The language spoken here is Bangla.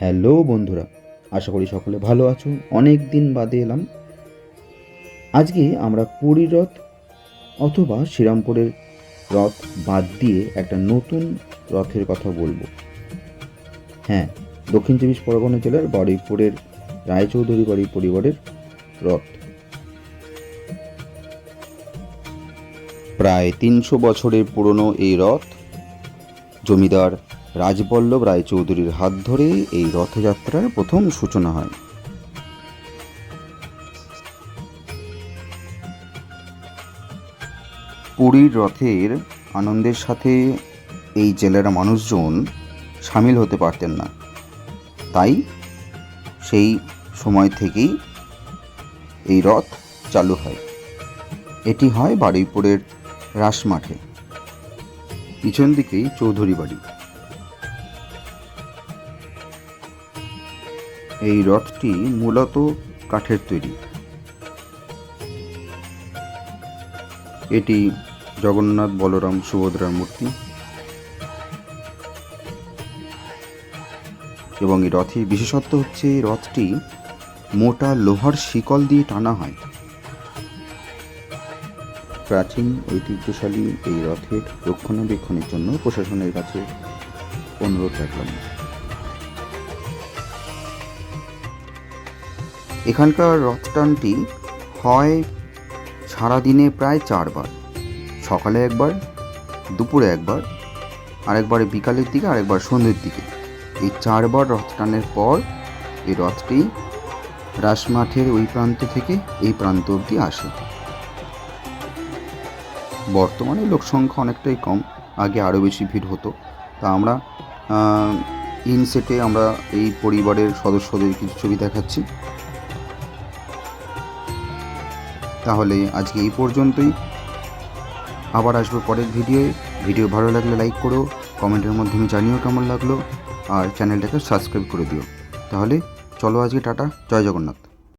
হ্যালো বন্ধুরা, আশা করি সকলে ভালো আছো। অনেক দিন বাদে এলাম। আজকে আমরা পুরীর রথ অথবা শ্রীরামপুরের রথ বাদ দিয়ে একটা নতুন রথের কথা বলব। হ্যাঁ দক্ষিণ চব্বিশ পরগনা জেলার বারুইপুরের রায়চৌধুরী বাড়ি পরিবারের রথ। প্রায় তিনশো বছরের পুরনো এই রথ জমিদার রাজবল্লভ রায়চৌধুরীর হাত ধরে এই রথযাত্রার প্রথম সূচনা হয়। পুরীর রথের আনন্দের সাথে এই জেলার মানুষজন সামিল হতে পারতেন না। তাই সেই সময় থেকেই এই রথ চালু হয়। এটি হয় বারুইপুরের রাসমাঠে। পিছন দিকেই চৌধুরী বাড়ি। এই রথটি মূলত কাঠের তৈরি। এটি জগন্নাথ বলরাম সুভদ্রার মূর্তি এবং এই রথের বিশেষত্ব হচ্ছে রথটি মোটা লোহার শিকল দিয়ে টানা হয়। প্রাচীন ঐতিহ্যশালী এই রথের রক্ষণাবেক্ষণের জন্য প্রশাসনের কাছে অনুরোধ রাখলাম। এখানকার রথটানটি হয় সারাদিনে প্রায় চারবার। সকালে একবার, দুপুরে একবার, আরেকবার বিকালের দিকে, আরেকবার সন্ধ্যের দিকে। এই চারবার রথ টানের পর এই রথটি রাসমাঠের ওই প্রান্ত থেকে এই প্রান্ত অবধি আসে। বর্তমানে লোক সংখ্যা অনেকটাই কম, আগে আরও বেশি ভিড় হতো। তা আমরা ইনসেটে আমরা এই পরিবারের সদস্যদের কিছু ছবি দেখাচ্ছি। তাহলে আজকে এই পর্যন্তই। আবার আসব পরের ভিডিওয়ে ভিডিও ভালো লাগলে লাইক করো কমেন্টের মাধ্যমে জানিও কেমন লাগল, আর চ্যানেলটাকে সাবস্ক্রাইব করে দিও। তাহলে চলো আজকে টাটা, জয় জগন্নাথ।